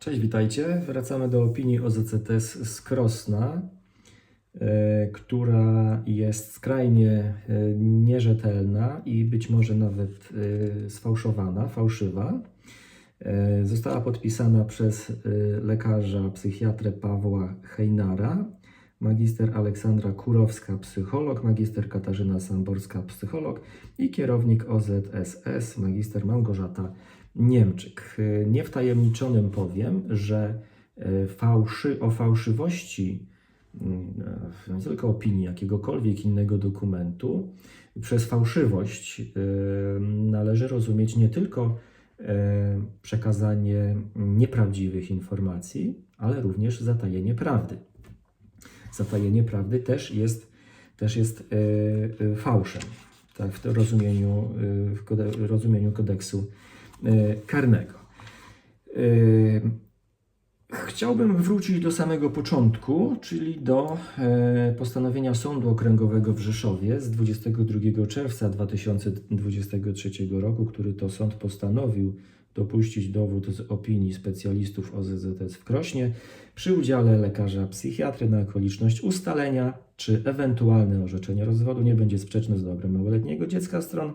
Cześć, witajcie. Wracamy do opinii OZCTS z Krosna, e, która jest skrajnie e, nierzetelna i być może nawet e, sfałszowana, fałszywa. Została podpisana przez lekarza, psychiatrę Pawła Hejnara, magister Aleksandra Kurowska, psycholog, magister Katarzyna Samborska, psycholog i kierownik OZSS, magister Małgorzata Niemczyk. E, Niewtajemniczonym powiem, że e, fałszy, o fałszywości e, nie tylko opinii, jakiegokolwiek innego dokumentu, przez fałszywość należy rozumieć nie tylko przekazanie nieprawdziwych informacji, ale również zatajenie prawdy. Zatajenie prawdy też jest, też jest fałszem, tak, w rozumieniu, w rozumieniu kodeksu karnego. E, Chciałbym wrócić do samego początku, czyli do e, postanowienia Sądu Okręgowego w Rzeszowie z 22 czerwca 2023 roku, który to sąd postanowił dopuścić dowód z opinii specjalistów OZZS w Krośnie przy udziale lekarza psychiatry na okoliczność ustalenia, czy ewentualne orzeczenie rozwodu nie będzie sprzeczne z dobrem małoletniego dziecka stron,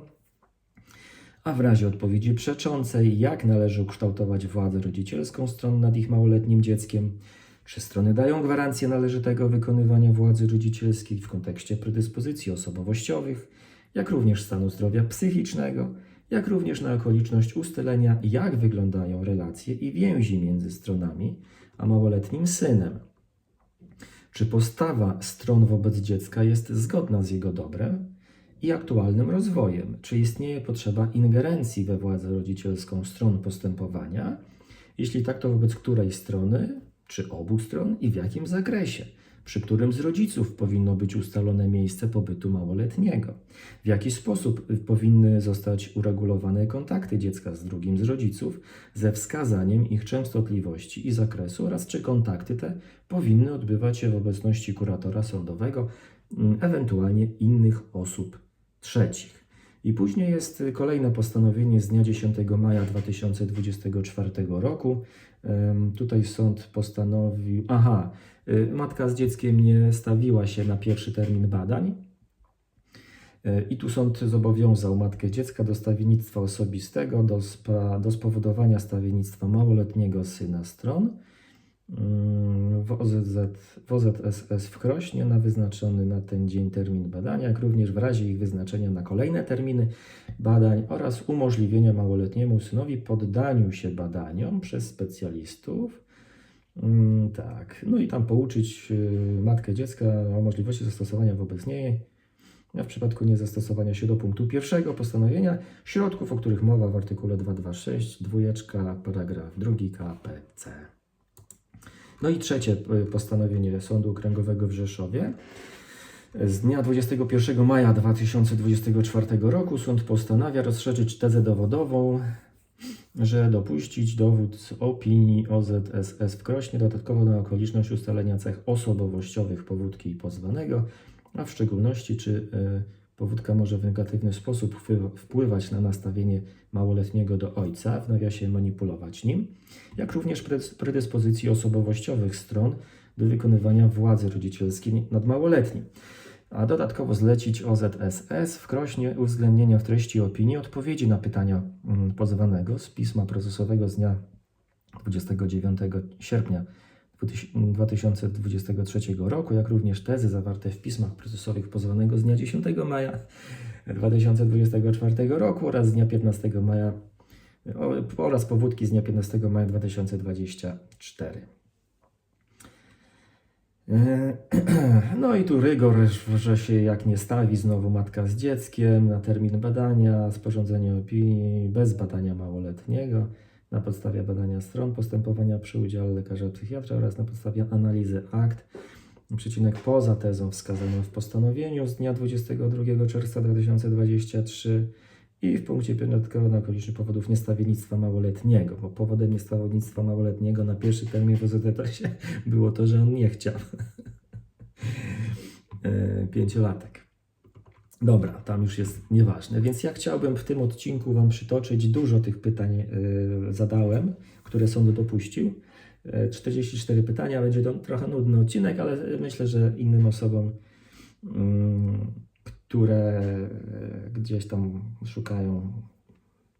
a w razie odpowiedzi przeczącej, jak należy ukształtować władzę rodzicielską stron nad ich małoletnim dzieckiem, czy strony dają gwarancję należytego wykonywania władzy rodzicielskiej w kontekście predyspozycji osobowościowych, jak również stanu zdrowia psychicznego, jak również na okoliczność ustalenia, jak wyglądają relacje i więzi między stronami a małoletnim synem. Czy postawa stron wobec dziecka jest zgodna z jego dobrem i aktualnym rozwojem? Czy istnieje potrzeba ingerencji we władzę rodzicielską stron postępowania? Jeśli tak, to wobec której strony, czy obu stron i w jakim zakresie? Przy którym z rodziców powinno być ustalone miejsce pobytu małoletniego? W jaki sposób powinny zostać uregulowane kontakty dziecka z drugim z rodziców ze wskazaniem ich częstotliwości i zakresu oraz czy kontakty te powinny odbywać się w obecności kuratora sądowego, mm, ewentualnie innych osób trzecich. I później jest kolejne postanowienie z dnia 10 maja 2024 roku. Tutaj sąd postanowił, aha, y, matka z dzieckiem nie stawiła się na pierwszy termin badań. Y, I tu sąd zobowiązał matkę dziecka do stawiennictwa osobistego, do, spra- do spowodowania stawiennictwa małoletniego syna stron w, OZZ, w OZSS w Krośnie na wyznaczony na ten dzień termin badania, jak również w razie ich wyznaczenia na kolejne terminy badań oraz umożliwienia małoletniemu synowi poddaniu się badaniom przez specjalistów. Mm, tak, no i tam pouczyć y, matkę dziecka o możliwości zastosowania wobec niej, a w przypadku niezastosowania się do punktu pierwszego postanowienia, środków, o których mowa w artykule 226, dwójeczka, paragraf 2 KPC. No i trzecie y, postanowienie Sądu Okręgowego w Rzeszowie. Z dnia 21 maja 2024 roku sąd postanawia rozszerzyć tezę dowodową, że dopuścić dowód z opinii OZSS w Krośnie dodatkowo na okoliczność ustalenia cech osobowościowych powódki i pozwanego, a w szczególności czy y, powódka może w negatywny sposób wpływa- wpływać na nastawienie małoletniego do ojca, w nawiasie manipulować nim, jak również predys- predyspozycji osobowościowych stron do wykonywania władzy rodzicielskiej nad małoletnim. A dodatkowo zlecić OZSS w Krośnie uwzględnienia w treści opinii odpowiedzi na pytania mm, pozwanego z pisma procesowego z dnia 29 sierpnia 2023 roku, jak również tezy zawarte w pismach procesowych pozwanego z dnia 10 maja 2024 roku oraz z dnia 15 maja oraz powódki z dnia 15 maja 2024. E, No i tu rygor, że się jak nie stawi znowu matka z dzieckiem na termin badania, sporządzenie opinii bez badania małoletniego, na podstawie badania stron postępowania przy udziale lekarza psychiatra oraz na podstawie analizy akt, przecinek poza tezą wskazaną w postanowieniu z dnia 22 czerwca 2023 i w punkcie dodatkowo na okoliczność powodów niestawiennictwa małoletniego, bo powodem niestawiennictwa małoletniego na pierwszy termin w OZT-ie było to, że on nie chciał. E, Pięciolatek. Dobra, tam już jest nieważne, więc ja chciałbym w tym odcinku Wam przytoczyć, dużo tych pytań e, zadałem, które sąd dopuścił. E, 44 pytania, będzie to trochę nudny odcinek, ale myślę, że innym osobom, mm, które e, gdzieś tam szukają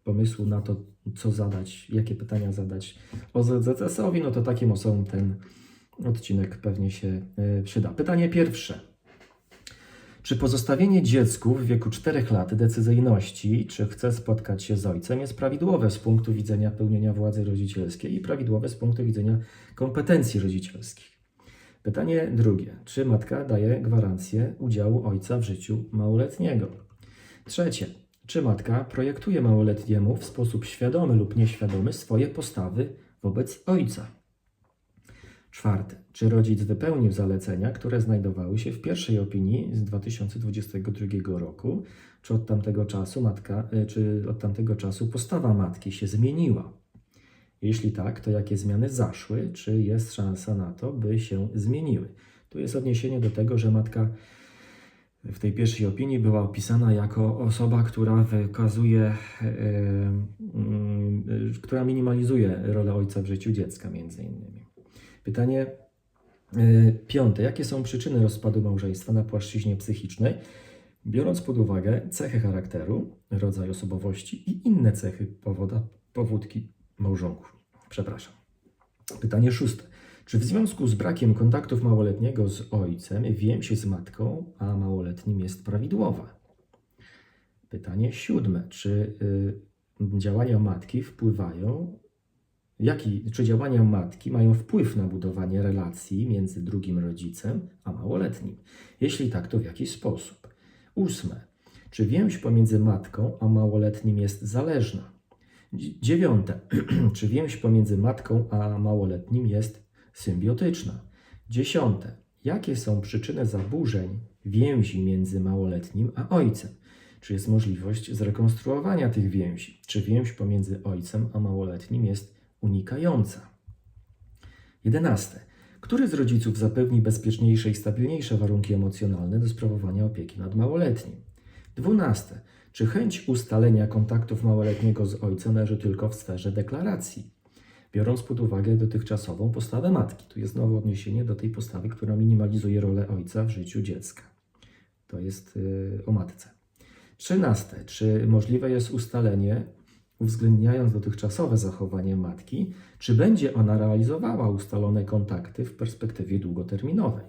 pomysłu na to, co zadać, jakie pytania zadać OZZS-owi, no to takim osobom ten odcinek pewnie się e, przyda. Pytanie pierwsze. Czy pozostawienie dziecku w wieku 4 lat decyzyjności, czy chce spotkać się z ojcem, jest prawidłowe z punktu widzenia pełnienia władzy rodzicielskiej i prawidłowe z punktu widzenia kompetencji rodzicielskich? Pytanie drugie. Czy matka daje gwarancję udziału ojca w życiu małoletniego? Trzecie. Czy matka projektuje małoletniemu w sposób świadomy lub nieświadomy swoje postawy wobec ojca? Czwarte. Czy rodzic wypełnił zalecenia, które znajdowały się w pierwszej opinii z 2022 roku? Czy od tamtego czasu matka, y, czy od tamtego czasu postawa matki się zmieniła? Jeśli tak, to jakie zmiany zaszły? Czy jest szansa na to, by się zmieniły? Tu jest odniesienie do tego, że matka w tej pierwszej opinii była opisana jako osoba, która wykazuje, e, mm, e, która minimalizuje rolę ojca w życiu dziecka, między innymi. Pytanie e, piąte. Jakie są przyczyny rozpadu małżeństwa na płaszczyźnie psychicznej, biorąc pod uwagę cechy charakteru, rodzaj osobowości i inne cechy powoda, powódki małżonków? Przepraszam. Pytanie szóste. Czy w związku z brakiem kontaktów małoletniego z ojcem więź z matką, a małoletnim jest prawidłowa? Pytanie siódme. Czy y, działania matki wpływają, jaki, czy działania matki mają wpływ na budowanie relacji między drugim rodzicem a małoletnim? Jeśli tak, to w jaki sposób? Ósme. Czy więź pomiędzy matką a małoletnim jest zależna? Dzi- Dziewiąte. czy więź pomiędzy matką a małoletnim jest symbiotyczna. Dziesiąte. Jakie są przyczyny zaburzeń więzi między małoletnim a ojcem? Czy jest możliwość zrekonstruowania tych więzi? Czy więź pomiędzy ojcem a małoletnim jest unikająca? Jedenaste. Który z rodziców zapewni bezpieczniejsze i stabilniejsze warunki emocjonalne do sprawowania opieki nad małoletnim? Dwunaste. Czy chęć ustalenia kontaktów małoletniego z ojcem leży tylko w sferze deklaracji? biorąc pod uwagę dotychczasową postawę matki. Tu jest znowu odniesienie do tej postawy, która minimalizuje rolę ojca w życiu dziecka. To jest yy, o matce. Trzynaste. Czy możliwe jest ustalenie, uwzględniając dotychczasowe zachowanie matki, czy będzie ona realizowała ustalone kontakty w perspektywie długoterminowej?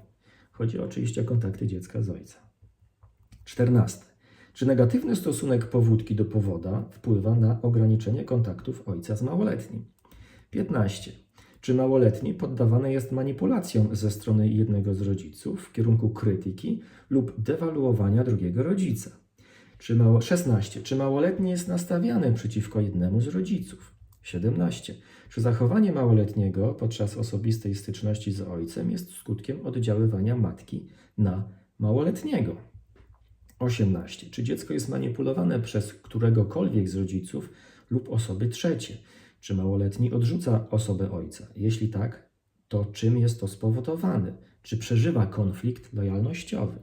Chodzi oczywiście o kontakty dziecka z ojcem. Czternaste. Czy negatywny stosunek powódki do powoda wpływa na ograniczenie kontaktów ojca z małoletnim? 15. Czy małoletni poddawany jest manipulacjom ze strony jednego z rodziców w kierunku krytyki lub dewaluowania drugiego rodzica? Czy mało... 16. Czy małoletni jest nastawiany przeciwko jednemu z rodziców? 17. Czy zachowanie małoletniego podczas osobistej styczności z ojcem jest skutkiem oddziaływania matki na małoletniego? 18. Czy dziecko jest manipulowane przez któregokolwiek z rodziców lub osoby trzecie? Czy małoletni odrzuca osobę ojca? Jeśli tak, to czym jest to spowodowane? Czy przeżywa konflikt lojalnościowy?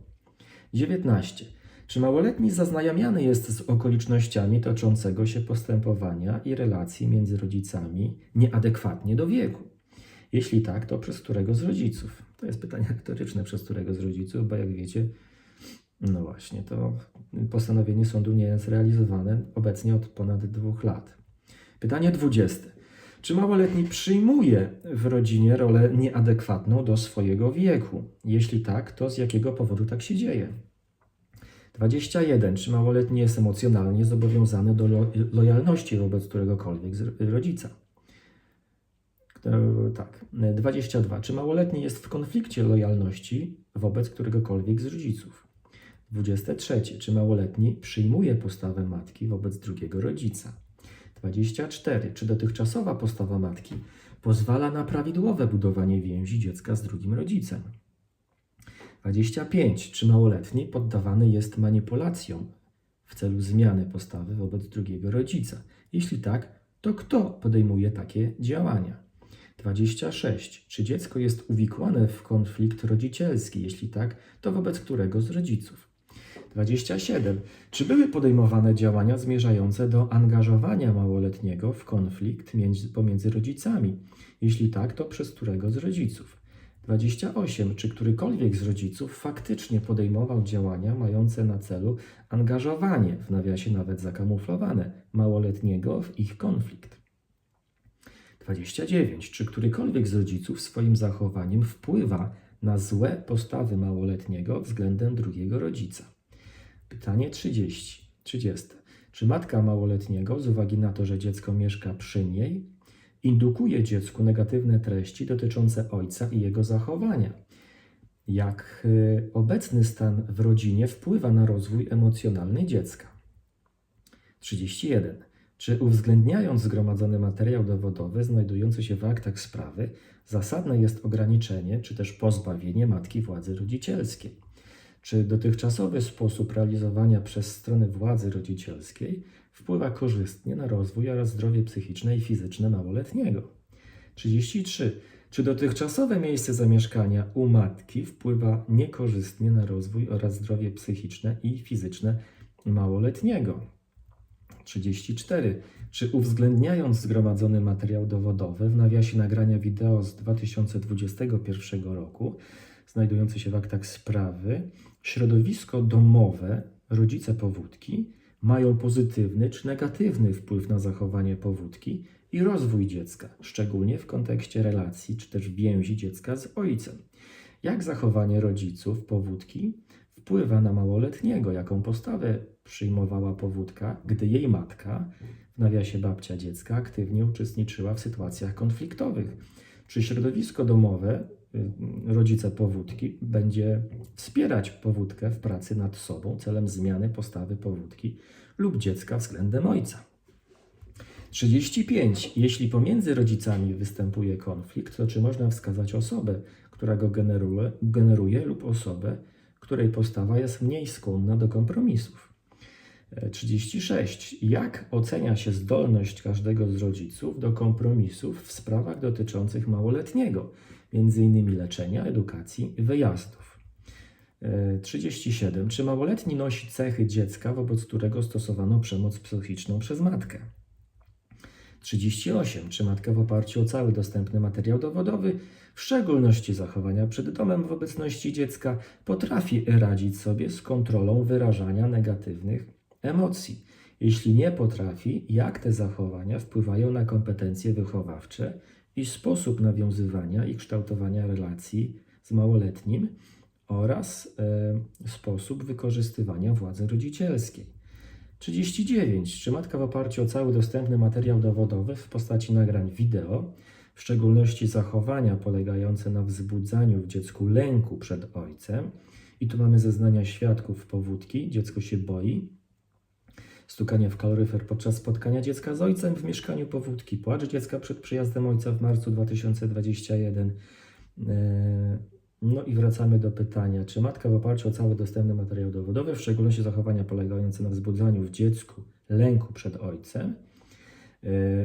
19. Czy małoletni zaznajamiany jest z okolicznościami toczącego się postępowania i relacji między rodzicami nieadekwatnie do wieku? Jeśli tak, to przez którego z rodziców? To jest pytanie retoryczne, przez którego z rodziców, bo jak wiecie, no właśnie, to postanowienie sądu nie jest realizowane obecnie od ponad dwóch lat. Pytanie 20. Czy małoletni przyjmuje w rodzinie rolę nieadekwatną do swojego wieku? Jeśli tak, to z jakiego powodu tak się dzieje? 21. Czy małoletni jest emocjonalnie zobowiązany do lo lojalności wobec któregokolwiek rodzica? Tak. 22. Czy małoletni jest w konflikcie lojalności wobec któregokolwiek z rodziców? 23. Czy małoletni przyjmuje postawę matki wobec drugiego rodzica? 24. Czy dotychczasowa postawa matki pozwala na prawidłowe budowanie więzi dziecka z drugim rodzicem? 25. Czy małoletni poddawany jest manipulacjom w celu zmiany postawy wobec drugiego rodzica? Jeśli tak, to kto podejmuje takie działania? 26. Czy dziecko jest uwikłane w konflikt rodzicielski? Jeśli tak, to wobec którego z rodziców? 27. Czy były podejmowane działania zmierzające do angażowania małoletniego w konflikt między, pomiędzy rodzicami? Jeśli tak, to przez którego z rodziców? 28. Czy którykolwiek z rodziców faktycznie podejmował działania mające na celu angażowanie, w nawiasie nawet zakamuflowane, małoletniego w ich konflikt? 29. Czy którykolwiek z rodziców swoim zachowaniem wpływa na złe postawy małoletniego względem drugiego rodzica? Pytanie 30. 30. Czy matka małoletniego, z uwagi na to, że dziecko mieszka przy niej, indukuje dziecku negatywne treści dotyczące ojca i jego zachowania? Jak y, obecny stan w rodzinie wpływa na rozwój emocjonalny dziecka? 31. Czy uwzględniając zgromadzony materiał dowodowy znajdujący się w aktach sprawy, zasadne jest ograniczenie czy też pozbawienie matki władzy rodzicielskiej? Czy dotychczasowy sposób realizowania przez stronę władzy rodzicielskiej wpływa korzystnie na rozwój oraz zdrowie psychiczne i fizyczne małoletniego? 33. Czy dotychczasowe miejsce zamieszkania u matki wpływa niekorzystnie na rozwój oraz zdrowie psychiczne i fizyczne małoletniego? 34. Czy uwzględniając zgromadzony materiał dowodowy w nawiasie nagrania wideo z 2021 roku, znajdujący się w aktach sprawy, środowisko domowe, rodzice powódki mają pozytywny czy negatywny wpływ na zachowanie powódki i rozwój dziecka, szczególnie w kontekście relacji czy też więzi dziecka z ojcem? Jak zachowanie rodziców powódki wpływa na małoletniego, jaką postawę przyjmowała powódka, gdy jej matka, w nawiasie babcia dziecka, aktywnie uczestniczyła w sytuacjach konfliktowych. Czy środowisko domowe, rodzice powódki, będzie wspierać powódkę w pracy nad sobą celem zmiany postawy powódki lub dziecka względem ojca? 35. Jeśli pomiędzy rodzicami występuje konflikt, to czy można wskazać osobę, która go generuje, generuje lub osobę, której postawa jest mniej skłonna do kompromisów? 36. Jak ocenia się zdolność każdego z rodziców do kompromisów w sprawach dotyczących małoletniego, m.in. leczenia, edukacji wyjazdów? 37. Czy małoletni nosi cechy dziecka, wobec którego stosowano przemoc psychiczną przez matkę? 38. Czy matka w oparciu o cały dostępny materiał dowodowy, w szczególności zachowania przed domem w obecności dziecka, potrafi radzić sobie z kontrolą wyrażania negatywnych emocji? Jeśli nie potrafi, jak te zachowania wpływają na kompetencje wychowawcze i sposób nawiązywania i kształtowania relacji z małoletnim oraz e, sposób wykorzystywania władzy rodzicielskiej? 39. Czy matka w oparciu o cały dostępny materiał dowodowy w postaci nagrań wideo, w szczególności zachowania polegające na wzbudzaniu w dziecku lęku przed ojcem, i tu mamy zeznania świadków powódki, dziecko się boi, stukanie w kaloryfer podczas spotkania dziecka z ojcem w mieszkaniu powódki, płacz dziecka przed przyjazdem ojca w marcu 2021. No i wracamy do pytania, czy matka w oparciu o cały dostępny materiał dowodowy, w szczególności zachowania polegające na wzbudzaniu w dziecku lęku przed ojcem,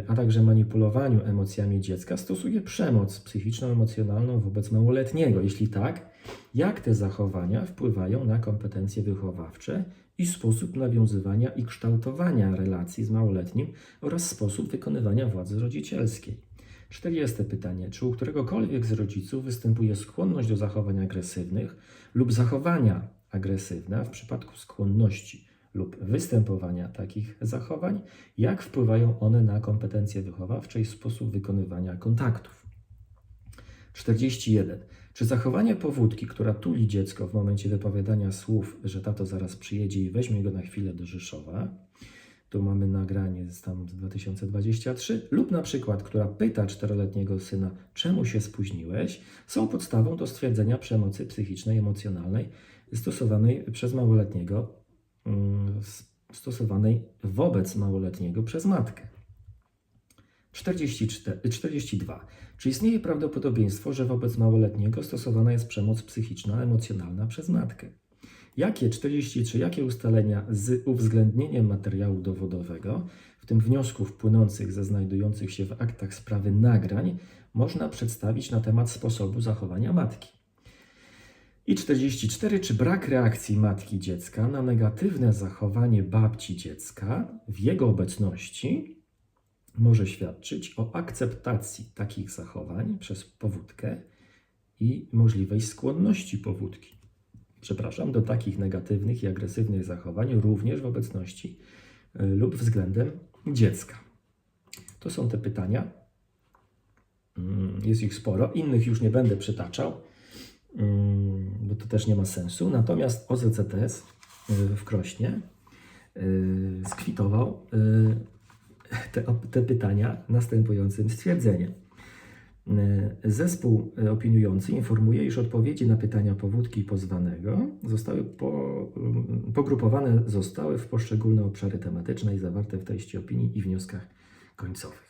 a także manipulowaniu emocjami dziecka, stosuje przemoc psychiczno-emocjonalną wobec małoletniego? Jeśli tak, jak te zachowania wpływają na kompetencje wychowawcze i sposób nawiązywania i kształtowania relacji z małoletnim oraz sposób wykonywania władzy rodzicielskiej? 40 pytanie. Czy u któregokolwiek z rodziców występuje skłonność do zachowań agresywnych lub zachowania agresywne, w przypadku skłonności lub występowania takich zachowań, jak wpływają one na kompetencje wychowawcze i sposób wykonywania kontaktów? 41. Czy zachowanie powódki, która tuli dziecko w momencie wypowiadania słów, że tato zaraz przyjedzie i weźmie go na chwilę do Rzeszowa, tu mamy nagranie z tam z 2023, lub na przykład, która pyta czteroletniego syna, czemu się spóźniłeś, są podstawą do stwierdzenia przemocy psychicznej, emocjonalnej stosowanej przez małoletniego, stosowanej wobec małoletniego przez matkę. 44, 42. Czy istnieje prawdopodobieństwo, że wobec małoletniego stosowana jest przemoc psychiczna, emocjonalna przez matkę? Jakie 43, jakie ustalenia z uwzględnieniem materiału dowodowego, w tym wniosków płynących ze znajdujących się w aktach sprawy nagrań, można przedstawić na temat sposobu zachowania matki? I 44. Czy brak reakcji matki dziecka na negatywne zachowanie babci dziecka w jego obecności może świadczyć o akceptacji takich zachowań przez powódkę i możliwej skłonności powódki? Przepraszam, do takich negatywnych i agresywnych zachowań również w obecności y, lub względem dziecka. To są te pytania. Mm, Jest ich sporo, innych już nie będę przytaczał, bo to też nie ma sensu. Natomiast OZCTS y, w Krośnie y, skwitował y, te, te pytania następującym stwierdzeniem. Zespół opiniujący informuje, iż odpowiedzi na pytania powódki pozwanego zostały po, pogrupowane zostały w poszczególne obszary tematyczne i zawarte w treści opinii i wnioskach końcowych.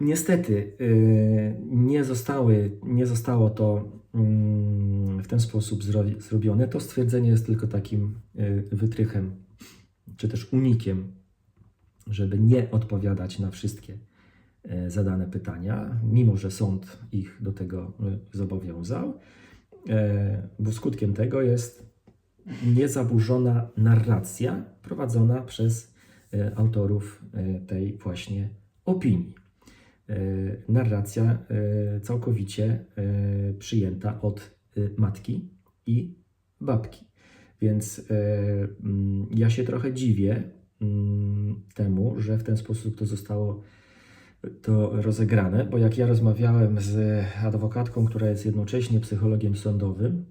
Niestety y, nie, zostały, nie zostało to mm, w ten sposób zro- zrobione. To stwierdzenie jest tylko takim y, wytrychem, czy też unikiem, żeby nie odpowiadać na wszystkie y, zadane pytania, mimo że sąd ich do tego zobowiązał, bo skutkiem tego jest niezaburzona narracja prowadzona przez autorów tej właśnie opinii. Y, Narracja y, całkowicie y, przyjęta od matki i babki. Więc mm, ja się trochę dziwię mm, temu, że w ten sposób to zostało to rozegrane, bo jak ja rozmawiałem z adwokatką, która jest jednocześnie psychologiem sądowym,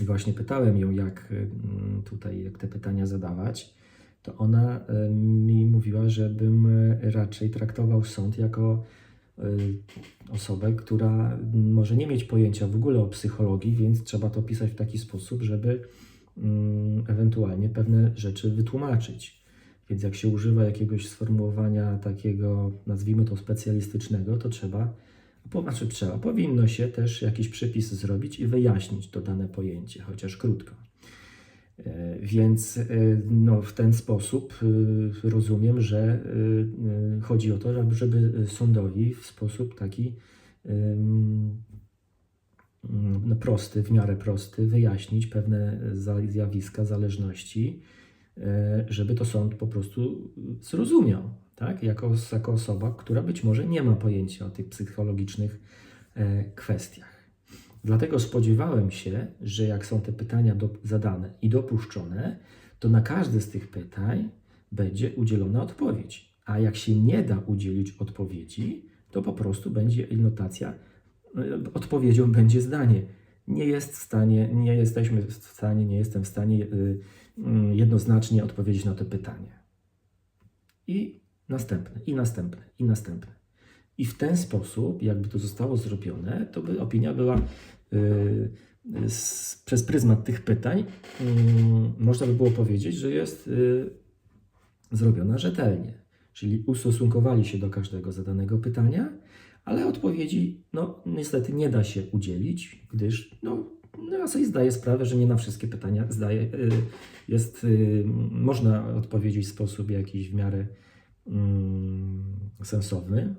i właśnie pytałem ją, jak mm, tutaj jak te pytania zadawać, to ona y, mi mówiła, żebym y, raczej traktował sąd jako y, osobę, która może nie mieć pojęcia w ogóle o psychologii, więc trzeba to pisać w taki sposób, żeby mm, ewentualnie pewne rzeczy wytłumaczyć. Więc jak się używa jakiegoś sformułowania takiego, nazwijmy to specjalistycznego, to trzeba, znaczy trzeba, powinno się też jakiś przypis zrobić i wyjaśnić to dane pojęcie, chociaż krótko. E, Więc e, no, w ten sposób e, rozumiem, że chodzi o to, żeby, sądowi w sposób taki mm, no, prosty, w miarę prosty, wyjaśnić pewne zjawiska, zależności, żeby to sąd po prostu zrozumiał, tak? Jako, jako osoba, która być może nie ma pojęcia o tych psychologicznych kwestiach. Dlatego spodziewałem się, że jak są te pytania do, zadane i dopuszczone, to na każde z tych pytań będzie udzielona odpowiedź. A jak się nie da udzielić odpowiedzi, to po prostu będzie notacja, y, odpowiedzią będzie zdanie. Nie jest w stanie, nie jesteśmy w stanie, nie jestem w stanie y, y, jednoznacznie odpowiedzieć na to pytanie. I następne, i następne, i następne. I w ten sposób, jakby to zostało zrobione, to by opinia była y, z, przez pryzmat tych pytań, mm, można by było powiedzieć, że jest y, zrobiona rzetelnie. Czyli ustosunkowali się do każdego zadanego pytania, ale odpowiedzi, no niestety nie da się udzielić, gdyż, no, no ja sobie zdaję sprawę, że nie na wszystkie pytania zdaje, y, jest, y, można odpowiedzieć w sposób jakiś w miarę mm, sensowny,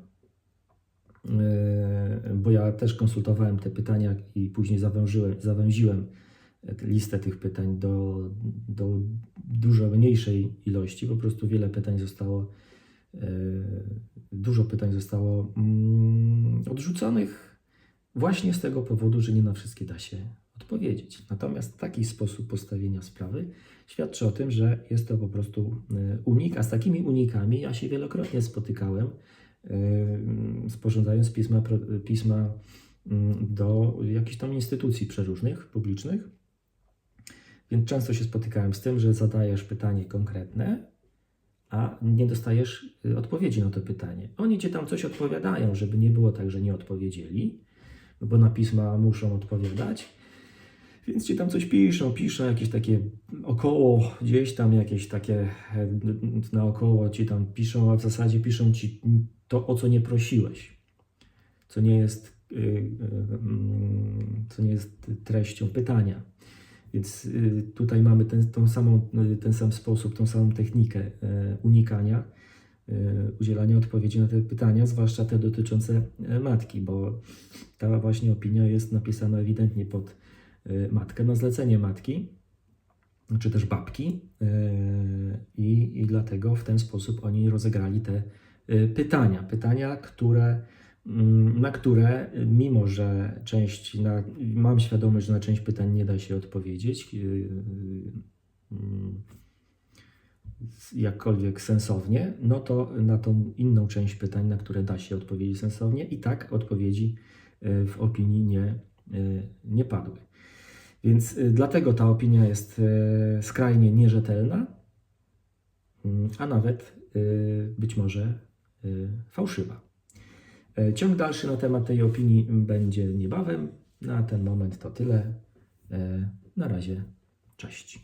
bo ja też konsultowałem te pytania i później zawężyłem, zawęziłem listę tych pytań do, do dużo mniejszej ilości. Po prostu wiele pytań zostało, yy, dużo pytań zostało mm, odrzuconych właśnie z tego powodu, że nie na wszystkie da się odpowiedzieć. Natomiast taki sposób postawienia sprawy świadczy o tym, że jest to po prostu yy, unik, a z takimi unikami ja się wielokrotnie spotykałem sporządzając pisma, pisma do jakichś tam instytucji przeróżnych, publicznych. Więc często się spotykałem z tym, że zadajesz pytanie konkretne, a nie dostajesz y, odpowiedzi na to pytanie. Oni cię tam coś odpowiadają, żeby nie było tak, że nie odpowiedzieli, no bo na pisma muszą odpowiadać. Więc ci tam coś piszą, piszą jakieś takie około, gdzieś tam jakieś takie e, naokoło ci tam piszą, a w zasadzie piszą ci to, o co nie prosiłeś, co nie jest, y, y, mm, co nie jest treścią pytania. Więc y, tutaj mamy ten, tą samą, ten sam sposób, tą samą technikę unikania, udzielania odpowiedzi na te pytania, zwłaszcza te dotyczące matki, bo ta właśnie opinia jest napisana ewidentnie pod matkę, na zlecenie matki, czy też babki i, i dlatego w ten sposób oni rozegrali te pytania. Pytania, które, mm, na które, y, mimo że część, na, mam świadomość, że na część pytań nie da się odpowiedzieć, y, y, mm, jakkolwiek sensownie, no to na tą inną część pytań, na które da się odpowiedzieć sensownie, i tak odpowiedzi y, w opinii nie, y, nie padły. Więc y, dlatego ta opinia jest y, skrajnie nierzetelna, mm, a nawet y, być może y, fałszywa. E, Ciąg dalszy na temat tej opinii będzie niebawem. Na ten moment to tyle. E, Na razie, cześć.